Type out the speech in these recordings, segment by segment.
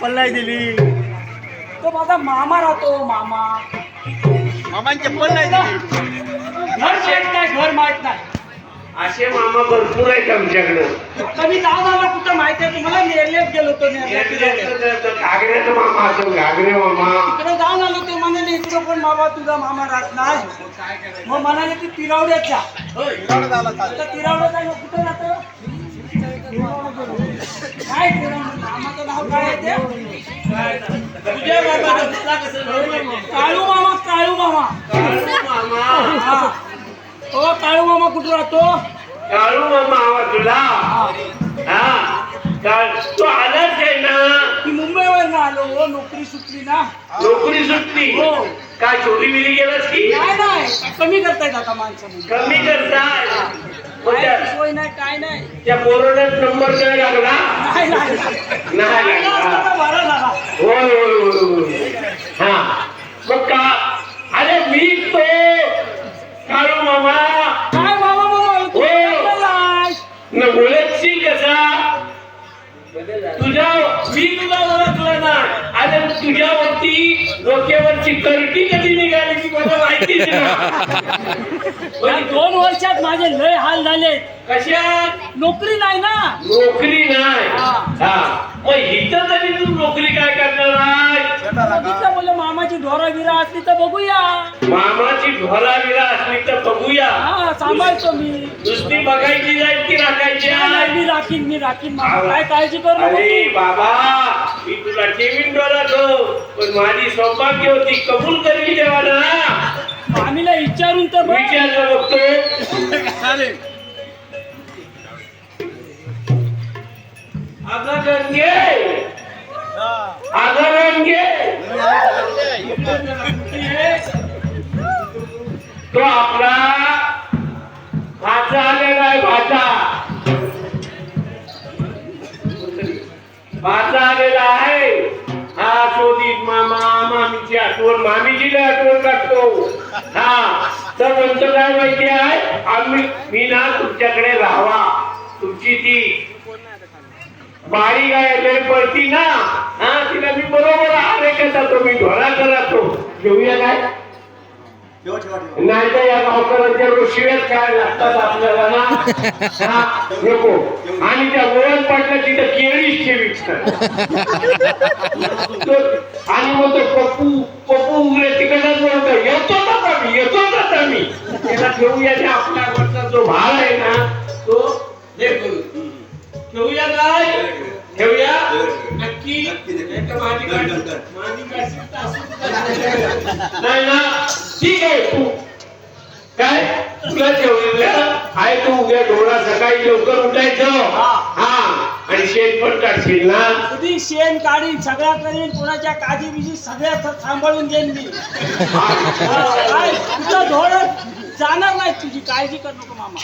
चप्पल नाही दिली. तो माझा मामा राहतो मामा. मामाने चप्पल नाही दिली. घर माहीत नाही घर माहीत नाही. असे मामा भरपूर आहेत आमच्याकडं. तर मी जाऊन आला कुठं माहिती आहे? तुम्हाला निर्लेप गेलो फिरायला. घागऱ्याचा मामा असो घागरे मामा. तिकडे जाऊन आलो ते म्हणाले इकडे पण बाबा तुझा मामा राहत नाही. मग म्हणाले की तिरावड्यात जा. आता तिरावड्यात आहे, मग कुठं राहतं काय तिरावड्यात? मामाचं काळू मामा. काळू मामा मामा. हा. काळू मामा कुठं राहतो? काळू मामा आवा तुला? हा. तू आलाच आहे ना? मी मुंबईवर आलो हो नोकरी सुटली ना. नोकरी सुटली? हो. काय चोरी बिरी गेलास की? काय नाही. कमी करतायत आता माणसं. कमी करताय? काय सोय नाही काय नाही. त्या पोरानं नंबर नाही लागला? नाही लागला. बरं झाला. होय होय होय. हा. मग का? अरे मी तो. काळू मामा. काय मामा मामा? हो. न कसा? तुझ्या मी तुला ओळखलं ना. अरे तुझ्यावरती डोक्यावरची करटी कधी निघाली की मला या दोन वर्षात माझे लय हाल झाले कशात नोकरी नाही ना. नोकरी नाही. हा. मग इथं तरी तू नोकरी काय करणार आहे? बघितलं मामाची ढोरा बिरा असली तर बघूया. मामाची ढोला विरा असली तर बघूया. हा सांभाळतो मी. नुसती बघायची जाईल की राखायची नाही? मी राखीन मी राखीन. मामा काय काळजी करू नको अरे तू. बाबा मी तुला ठेवीन डोलातो पण माझी सौभाग्य होती कबूल करली देवाना मामीला विचारून तर बघ. विचारलं बघतो चालेल अगं गंगे तो आपला भाचा आलेला आहे भाचा. भाचा आलेला आहे. हा शोधित मामा मामीची आठवण मामीची लय आठवण करतो हा तर म्हणतो काय माहिती आहे? आम्ही मी ना तुमच्याकडे राहावा. तुमची ती बारी गाय लय पडती ना? हा तिला मी बरोबर आले का जातो मी ढोळा राहतो घेऊया काय? नाही तर या गावकऱ्यांच्या शिव्यात काय लागतात आपल्याला ना? नको. आणि त्या वळण पाटलं तिथं केळीच ठेवीत आणि मग तो पप्पू पप्पू उघडे तिकडच बोलतो येतो का मी येतो का मी त्याला ठेवूया आणि आपल्याकडचा जो भाग आहे ना तो हे करू ठेवूया काय ठेवूया? नक्की माझी नाही. ना? ठीक आहे तू. काय? तुला ठेवलेलं आहे तू उद्या डोळा सकाळी लवकर उठायचं. हा. आणि शेण पण काढशील ना? कधी शेण काढीन सगळ्या करीन कोणाच्या काळजी बिजी सगळ्या सांभाळून देईन मी. काय तुझं जाणार नाही तुझी काळजी कर नको मामा.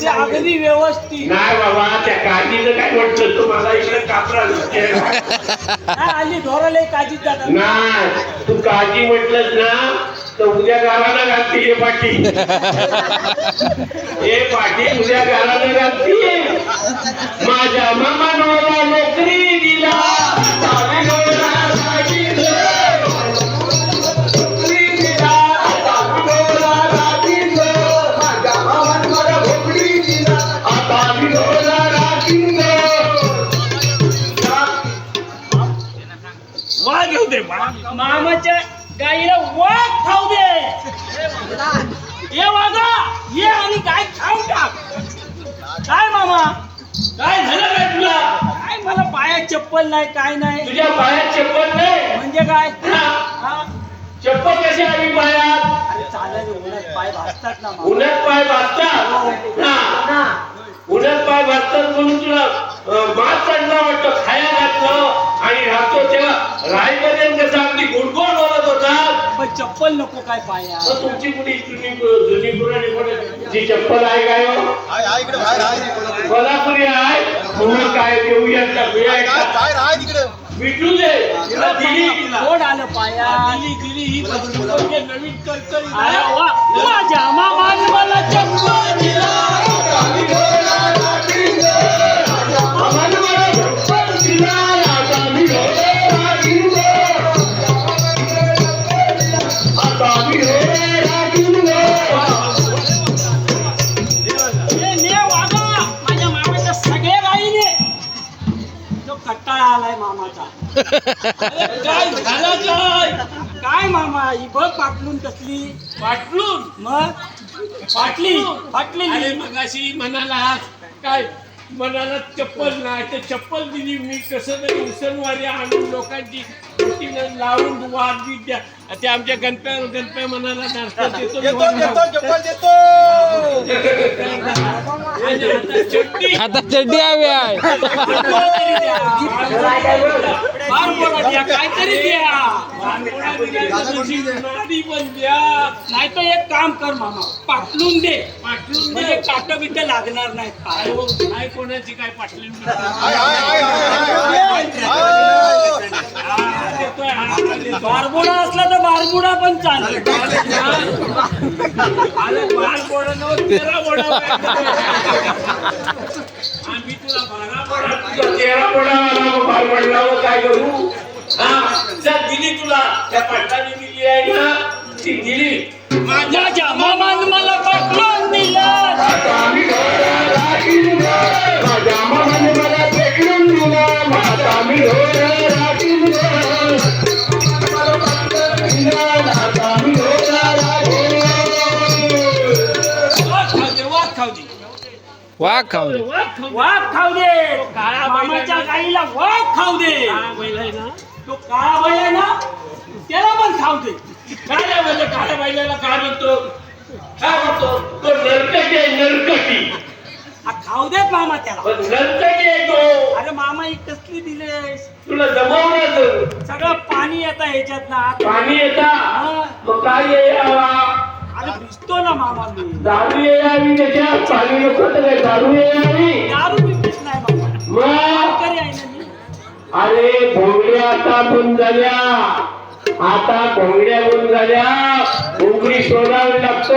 ते अगदी व्यवस्थित. नाही बाबा त्या काळजीचं काय म्हटलं तू मला इकडे कापरा काय आली ढोराला काळजीत जातात. नाही तू काळजी म्हटलंस ना तर उद्या गावाला घालते हे पाठी. हे पाठी उद्या गावाला घालते माझ्या मामानोला नोकरी दिला. काय मामा? काय झालं काय तुला? काय मला पायात चप्पल नाही काय नाही? तुझ्या पायात चप्पल नाही? म्हणजे काय? हा. हा? चप्पल कशी आली पायात? अरे चालायला उन्हात पाय भासतात ना मामा. उन्हात पाय भाजतात हा. उन्हात पाय भाजतात म्हणून तुला अं, मात चढला वाटतं खाया घातलं आणि राहतो तेव्हा रायपर्यंत कसं अगदी गुडगोड होता पण चप्पल नको काय पाया? मग तुमची कुठे जुनी जुनी पुराणी कोणी- जी चप्पल आहे काय हो? कोल्हापुरी आहे म्हणून काय देऊया टाकूया एका. विटू दे. तिला दिली. कोण आलं पाया. दिली दिली ही म्हणजे नवीन कल्चर अरे वा माझ्या आम्हाला मला चप्पल दिला. काय झालं काय? काय मामा ही बघ पाटलून कसली. पाटलून? मग? फाटली फाटलेली अरे मग अशी म्हणाला काय म्हणाला चप्पल नाही ते चप्पल दिली मी. कसं तरी उसनवारी आणून लोकांची बोटीनं लावून वाद विद्या ते आमच्या गणप्या गणप्या म्हणाला नाश्ता देतो आणि आता चड्डी. आता चड्डी हवी आहे. बार बोला द्या काहीतरी द्या. तर नाही तर एक काम कर मामा पाटलून दे. पाटलून म्हणजे दे. काट बिट लागणार नाही काय हो, काय कोणाची काय पाटली हाय हाय हाय हाय हाय हाय देतोय हाताला देतोय. बारबोडा असला तर बारबुडा पण चालेल. अरे बाल बोडा नव्हतं, तेरा बोडा आम्ही तुला बारा बोडा तुझा चेहरा पडावा मग बाल पडला मग काय करू हा, जा दिली तुला त्या पाटलाने दिली आहे ना ती दिली माझ्या मामान मला पाटलून दिलं वाघ खाऊ दे. वाघ खाऊ दे. मामाच्या. गाईला वाघ खाऊ दे. तो काळा बैल आहे ना त्याला पण खाऊ दे. काळ्या बैल काळ्या बैलाला काय म्हणतो? काय म्हणतो? तो नरकटी आहे, नरकटी. खाऊ देत मामा त्याला. पण नरकटी आहे तो. अरे मामा ही कसली दिले तुला जमवणार सगळं पाणी येतं ह्याच्यात ना. पाणी येता. मग काय भिजतो ना मामा मी दारू यावी त्याच्यात पाणी नको काय? दारू यावी दारू पितेच नाही मामा. मग? वारकरी आहे ना मी अरे भोंगड्या आता बंद झाल्या. आता भोंगड्या बंद झाल्या. भोंगडी शोधावी लागतो.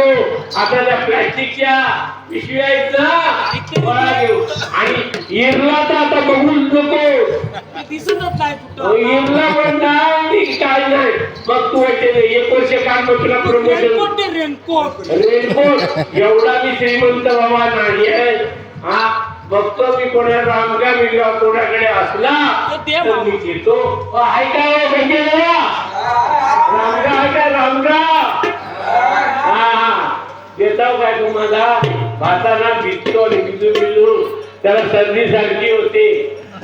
आता त्या प्लॅस्टिकच्या पिशव्या आहेत ना. गोळा घेऊ. आणि इरला तर आता बघूच नको. दिसतच नाही मग तू वाटते एक वर्ष काम तुला रेनकोट रेनकोट. रेनकोट? एवढा मी श्रीमंत बाबा नाही हा बघतो मी कोणा रामगा मिळवा कोणाकडे असला तर मी. घेतो अ, आहे का हो गंगेला? रामगा आहे का रामगा? हा हा. देताव काय तुम्हाला? भाताना भिजतो आणि भिजू भिजू त्याला सर्दी सारखी होते.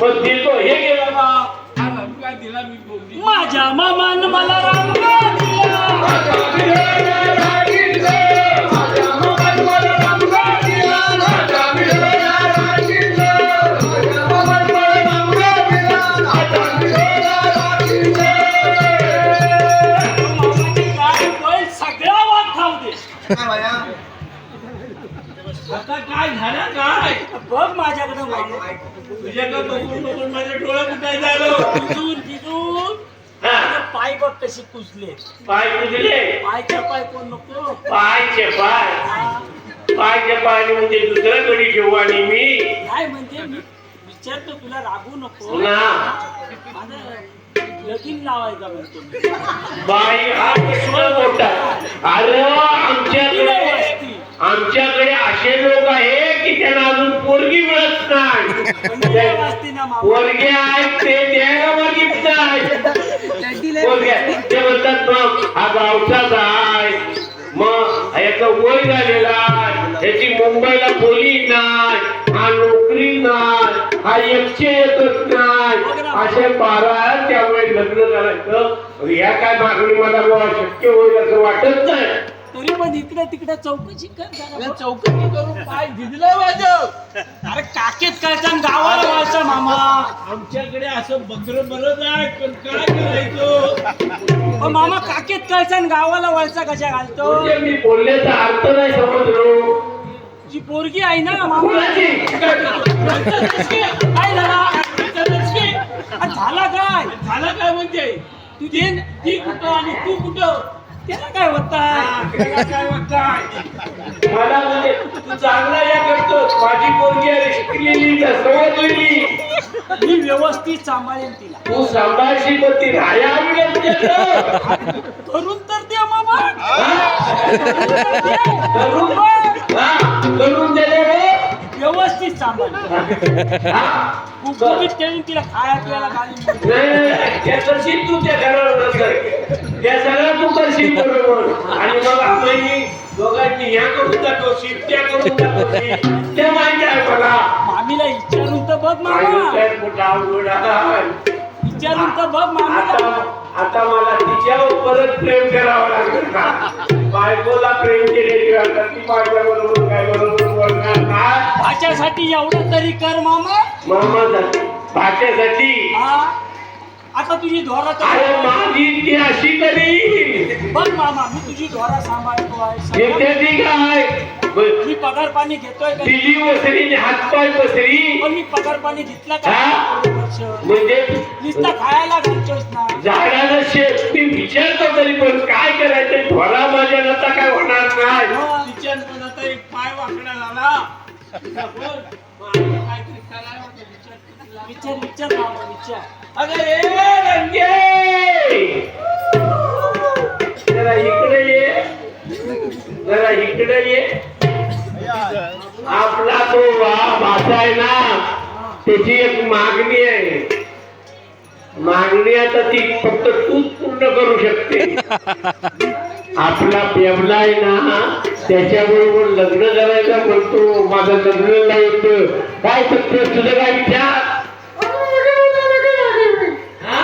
हे हा रंगा दिला मी बोलली माझ्या मामान मला रामगा दिला मामाची गाय बैल सगळा वाघ खाऊ दे आता काय झालं काय? बघ माझ्याकडे तुझ्याकडे बघून बघून माझे डोळे कुठे झालं. भिजून हा, पाय बघ कशी कुजले. पाय कुजले? पायच्या पाय कोण नको? पायचे पाय. हा. पायचे पाय म्हणजे दुसऱ्याकडे ठेवू आणि मी. काय म्हणजे मी विचारतो तुला रागू नको? ना. माझं लगीन लावायचा म्हणतो मी. बाई हा मोठा. अरे आमच्याकडे वस्ती. आमच्याकडे असे लोक आहे की त्यांना अजून पोरगी मिळत नाही. म्हणजे पोरगे आहेत ते द्यायला मागित पोरगे ते म्हणतात मग हा गावचाच आहे मग याचा वय झालेला याची मुंबईला बोली नाही. हा नोकरी नाही. हा एकशे येतच नाही. असे बारा त्यामुळे लग्न करायचं या काय मागणी मला शक्य होईल असं वाटत नाही. तरी पण इकडे तिकडे चौकशी कर जरा. चौकशी करून पाय भिजलाय माझं. अरे काकेत कायचा गावाला व्हायचा मामा. आमच्याकडे असं बगर बरंच आहे पण काय करायचं? मामा काकेत कायचा गावाला वळसा कशा घालतो? म्हणजे मी बोलण्याचा अर्थ नाही समजलो. जी पोरगी आहे ना मामा? कुणाची? काय झाला? झाला काय? झालं काय म्हणजे? तू दे न- ती कुठं आणि तू कुठं? त्याला काय होता काय वाटतंय मला म्हणजे तू चांगला या करतो माझी पोरगी आहे शिकलेली समजलेली मी व्यवस्थित सांभाळेन तिला. तू सांभाळशी पण ती राया. करून तर दे मामा? करून दे. करून रे. व्यवस्थित सांभाळ हा? ठेवून तिला खाया पियाला घालून. तू त्या घरावर त्या बरोबर आणि मग आपण दोघांनी ह्या करून दाखवशील त्या करून दाखवशील ते माहिती आहे मला मामीला विचारून तर बघ मामा. त्या मोठा अवघड. विचारून तर बघ आता मामीला. आता मला तिच्यावर परत प्रेम करावं लागेल का? बायकोला प्रेम केलेली आता ती बरोबर काय बरोबर बोलणार नाही भाच्यासाठी एवढं तरी कर मामा. मामासाठी भाच्यासाठी? हा. आता तुझी धोरा अरे तर माझी अशी करी बघ मामा मी तुझी धोरा सांभाळतो आहे. ती काय? ब- मी पगार पाणी घेतोय का? दिली हातपाय बसरी? पण मी पगार पाणी घेतला का? हा? वर्ष म्हणजे? नुसता खायला घालतोयस ना. झाडाला शेत मी विचारतो तरी पण काय करायचं? ढोरा माझ्या नंतर काय होणार नाही? तिच्या पण आता एक पाय वाकडा झाला आता काहीतरी करायला विचार. विचार विचार मामा विचार. अगं ए रंगे! जरा इकडे ये. जरा इकडे ये. आपला तो वाप आहे ना त्याची एक मागणी आहे. मागणी आता ती फक्त तूच पूर्ण करू शकते. आपला पेवला आहे ना त्याच्याबरोबर लग्न करायचं म्हणतो माझं लग्न लावत काय सत्य तुझं काय विचार हा?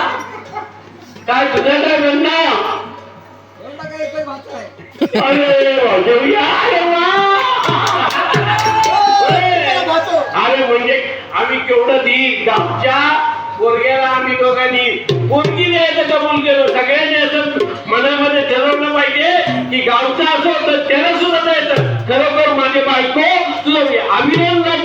काय तुझं काय म्हणणं अरे अरे म्हणजे आम्ही केवढं धी आमच्या पोरग्याला आम्ही दोघांनी कोणती द्यायचं कबूल केलं. सगळ्यांनी असं मनामध्ये ठरवलं पाहिजे की गावचा असो तर त्याला सुद्धा द्यायचं खरोखर माझे बायको तुझं अभिनंदन